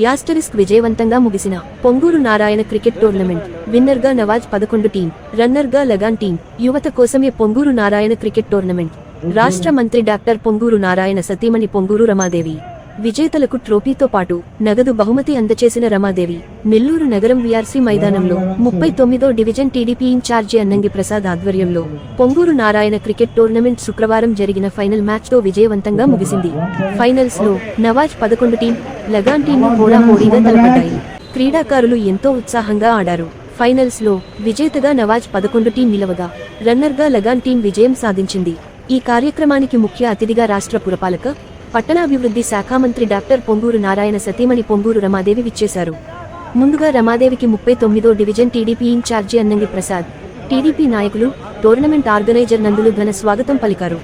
Asterisk విజయవంతంగా ముగిసిన Ponguru Narayana cricket tournament. విన్నర్గా నవాజ్ పదకొండు టీం రన్నర్గా లగాన్ టీం యువత కోసమే పొంగూరు నారాయణ క్రికెట్ టోర్నమెంట్. రాష్ట్ర మంత్రి డాక్టర్ పొంగూరు నారాయణ సతీమణి పొంగూరు రమాదేవి. విజేతలకు ట్రోఫీతో పాటు నగదు బహుమతి అందచేసిన రమాదేవి నెల్లూరు నగరం వీఆర్సీ మైదానంలో ముప్పై తొమ్మిదో division TDP incharge Annangi Prasad ఆధ్వర్యంలో పొంగూరు నారాయణ క్రికెట్ టోర్నమెంట్ శుక్రవారం జరిగిన ఫైనల్ మ్యాచ్తో విజయవంతంగా ముగిసింది. ఫైనల్స్లో నవాజ్ పదకొండు టీం లగాన్ టీంలు హోడాహోడీగా తలపడ్డాయి. క్రీడాకారులు ఎంతో ఉత్సాహంగా ఆడారు. ఫైనల్స్లో విజేతగా నవాజ్ పదకొండు టీం నిలవగా రన్నర్గా లగాన్ టీం విజయం సాధించింది. ఈ కార్యక్రమానికి ముఖ్య అతిథిగా రాష్ట్ర పురపాలక పట్టణాభివృద్ధి శాఖ మంత్రి డాక్టర్ పొంగూరు నారాయణ సతీమణి పొంగూరు రమాదేవి విచ్చేశారు. ముందుగా రమాదేవికి ముప్పై తొమ్మిదో division TDP incharge Annangi Prasad TDP నాయకులు టోర్నమెంట్ ఆర్గనైజర్ నందులు ఘన స్వాగతం పలికారు.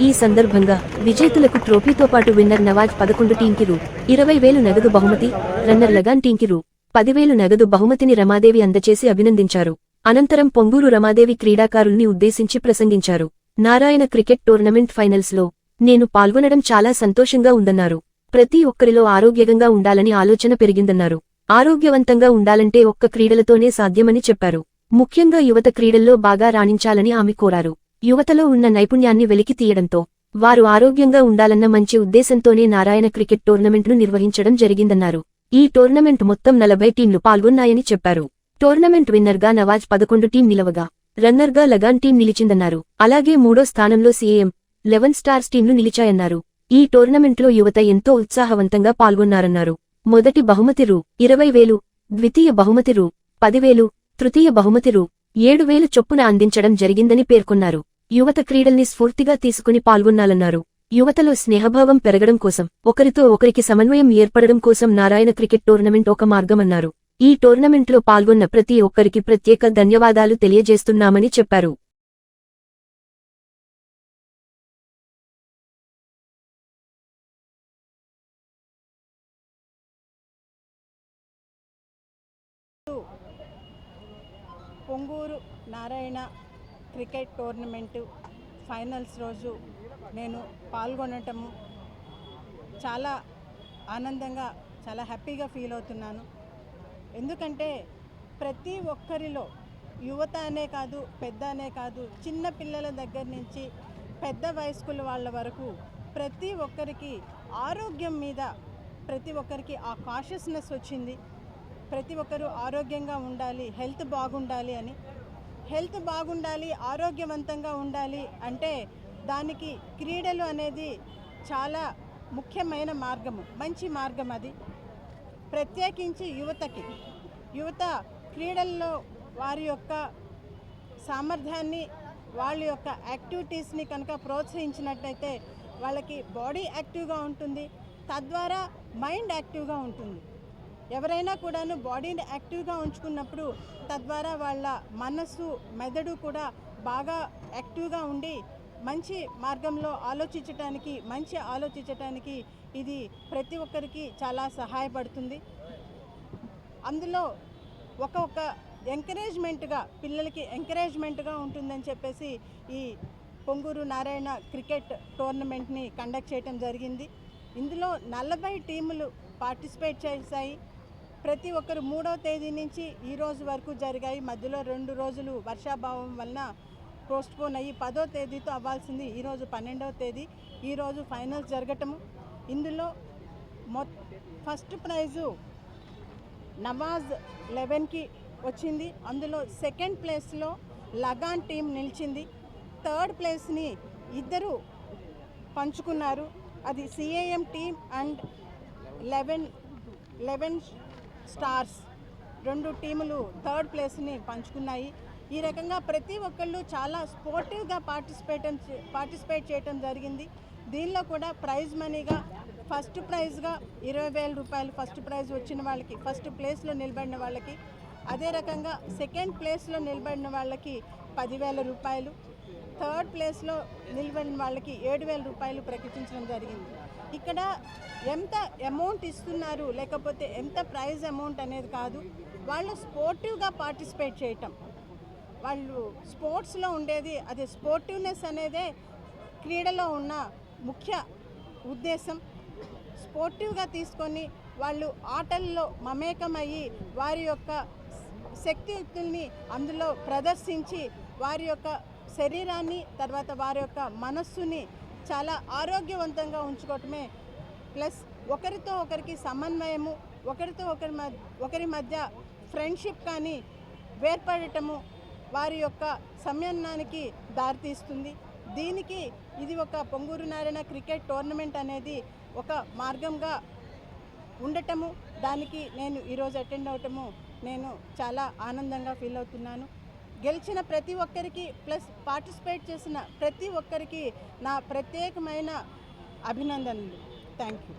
ఈ సందర్భంగా విజేతలకు ట్రోఫీతో పాటు విన్నర్ నవాజ్ పదకొండు టీంకి రూ ఇరవై వేలు నగదు బహుమతి రన్నర్ లగాన్ టీంకి రూ పదివేలు నగదు బహుమతిని రమాదేవి అందచేసి అభినందించారు. అనంతరం పొంగూరు రమాదేవి క్రీడాకారుల్ని ఉద్దేశించి ప్రసంగించారు. నారాయణ క్రికెట్ టోర్నమెంట్ ఫైనల్స్లో నేను పాల్గొనడం చాలా సంతోషంగా ఉందన్నారు. ప్రతి ఒక్కరిలో ఆరోగ్యంగా ఉండాలని ఆలోచన పెరిగిందన్నారు. ఆరోగ్యవంతంగా ఉండాలంటే ఒక్క క్రీడలతోనే సాధ్యమని చెప్పారు. ముఖ్యంగా యువత క్రీడల్లో బాగా రాణించాలని ఆమె కోరారు. యువతలో ఉన్న నైపుణ్యాన్ని వెలికి తీయడంతో వారు ఆరోగ్యంగా ఉండాలన్న మంచి ఉద్దేశంతోనే నారాయణ క్రికెట్ టోర్నమెంట్ను నిర్వహించడం జరిగిందన్నారు. ఈ టోర్నమెంట్ మొత్తం నలభై టీంలు పాల్గొన్నాయని చెప్పారు. టోర్నమెంట్ విన్నర్గా నవాజ్ పదకొండు టీం నిలవగా రన్నర్గా లగాన్ టీం నిలిచిందన్నారు. అలాగే మూడో స్థానంలో సీఎం లెవెన్ స్టార్స్ టీంలు నిలిచాయన్నారు. ఈ టోర్నమెంట్లో యువత ఎంతో ఉత్సాహవంతంగా పాల్గొన్నారన్నారు. మొదటి బహుమతి రూ. ఇరవై వేలు ద్వితీయ బహుమతి రూ. పదివేలు తృతీయ బహుమతి రూ. ఏడు వేలు చొప్పున అందించడం జరిగిందని పేర్కొన్నారు. యువత క్రీడల్ని స్ఫూర్తిగా తీసుకుని పాల్గొన్నాలన్నారు. యువతలో స్నేహభావం పెరగడం కోసం ఒకరితో ఒకరికి సమన్వయం ఏర్పడడం కోసం నారాయణ క్రికెట్ టోర్నమెంట్ ఒక మార్గమన్నారు. ఈ టోర్నమెంట్లో పాల్గొన్న ప్రతి ఒక్కరికి ప్రత్యేక ధన్యవాదాలు తెలియజేస్తున్నామని చెప్పారు. Ponguru Narayana cricket tournament finals రోజు నేను పాల్గొనటము చాలా ఆనందంగా చాలా హ్యాపీగా ఫీల్ అవుతున్నాను. ఎందుకంటే ప్రతి ఒక్కరిలో యువత అనే కాదు పెద్ద అనే కాదు చిన్న పిల్లల దగ్గర నుంచి పెద్ద వయస్కుల వాళ్ళ వరకు ప్రతి ఒక్కరికి ఆరోగ్యం మీద ప్రతి ఒక్కరికి ఆ కాషియస్నెస్ వచ్చింది. ప్రతి ఒక్కరూ ఆరోగ్యంగా ఉండాలి హెల్త్ బాగుండాలి అని. హెల్త్ బాగుండాలి ఆరోగ్యవంతంగా ఉండాలి అంటే దానికి క్రీడలు అనేది చాలా ముఖ్యమైన మార్గము మంచి మార్గం అది. ప్రత్యేకించి యువతకి. యువత క్రీడల్లో వారి యొక్క సామర్థ్యాన్ని వాళ్ళ యొక్క యాక్టివిటీస్ని కనుక ప్రోత్సహించినట్టయితే వాళ్ళకి బాడీ యాక్టివ్గా ఉంటుంది. తద్వారా మైండ్ యాక్టివ్గా ఉంటుంది. ఎవరైనా కూడాను బాడీని యాక్టివ్గా ఉంచుకున్నప్పుడు తద్వారా వాళ్ళ మనస్సు మెదడు కూడా బాగా యాక్టివ్గా ఉండి మంచి మార్గంలో ఆలోచించటానికి మంచి ఆలోచించటానికి ఇది ప్రతి ఒక్కరికి చాలా సహాయపడుతుంది. అందులో ఒక ఒక ఎంకరేజ్మెంట్గా పిల్లలకి ఎంకరేజ్మెంట్గా ఉంటుందని చెప్పేసి ఈ పొంగూరు నారాయణ క్రికెట్ టోర్నమెంట్ని కండక్ట్ చేయటం జరిగింది. ఇందులో నలభై టీములు పార్టిసిపేట్ చేశాయి. ప్రతి ఒక్కరు మూడవ తేదీ నుంచి ఈ రోజు వరకు జరిగాయి. మధ్యలో రెండు రోజులు వర్షాభావం వలన పోస్ట్పోన్ అయ్యి పదో తేదీతో అవ్వాల్సింది ఈరోజు పన్నెండవ తేదీ. ఈరోజు ఫైనల్స్ జరగటము. ఇందులో మొ ఫస్ట్ ప్రైజు నవాజ్ లెవెన్కి వచ్చింది. అందులో సెకండ్ ప్లేస్లో లగాన్ టీం నిలిచింది. థర్డ్ ప్లేస్ని ఇద్దరు పంచుకున్నారు. అది CAM team and eleven eleven stars రెండు టీములు థర్డ్ ప్లేస్ని పంచుకున్నాయి. ఈ రకంగా ప్రతి ఒక్కళ్ళు చాలా స్పోర్టివ్గా పార్టిసిపేట్ పార్టిసిపేట్ చేయటం జరిగింది. దీనిలో కూడా ప్రైజ్ మనీగా ఫస్ట్ ప్రైజ్గా ఇరవై వేల రూపాయలు ఫస్ట్ ప్రైజ్ వచ్చిన వాళ్ళకి ఫస్ట్ ప్లేస్లో నిలబడిన వాళ్ళకి అదే రకంగా సెకండ్ ప్లేస్లో నిలబడిన వాళ్ళకి పదివేల రూపాయలు. థర్డ్ ప్లేస్లో నిలబడిన వాళ్ళకి ఏడు వేల రూపాయలు ప్రకటించడం జరిగింది. ఇక్కడ ఎంత అమౌంట్ ఇస్తున్నారు లేకపోతే ఎంత ప్రైజ్ అమౌంట్ అనేది కాదు వాళ్ళు స్పోర్టివ్గా పార్టిసిపేట్ చేయటం. వాళ్ళు స్పోర్ట్స్లో ఉండేది అది స్పోర్టివ్నెస్ అనేదే క్రీడలో ఉన్న ముఖ్య ఉద్దేశం. స్పోర్టివ్గా తీసుకొని వాళ్ళు ఆటల్లో మమేకమయ్యి వారి యొక్క శక్తియుక్తుల్ని అందులో ప్రదర్శించి వారి యొక్క శరీరాన్ని తర్వాత వారి యొక్క మనస్సుని చాలా ఆరోగ్యవంతంగా ఉంచుకోవటమే. ప్లస్ ఒకరితో ఒకరికి సమన్వయము ఒకరితో ఒకరి మధ్య ఒకరి మధ్య ఫ్రెండ్షిప్ కానీ వేర్పడటము వారి యొక్క సమన్వయానికి దారితీస్తుంది. దీనికి ఇది ఒక పొంగూరు నారాయణ క్రికెట్ టోర్నమెంట్ అనేది ఒక మార్గంగా ఉండటము. దానికి నేను ఈరోజు అటెండ్ అవటము నేను చాలా ఆనందంగా ఫీల్ అవుతున్నాను. గెలిచిన ప్రతి ఒక్కరికి ప్లస్ పార్టిసిపేట్ చేసిన ప్రతి ఒక్కరికి నా ప్రత్యేకమైన అభినందనలు. Thank you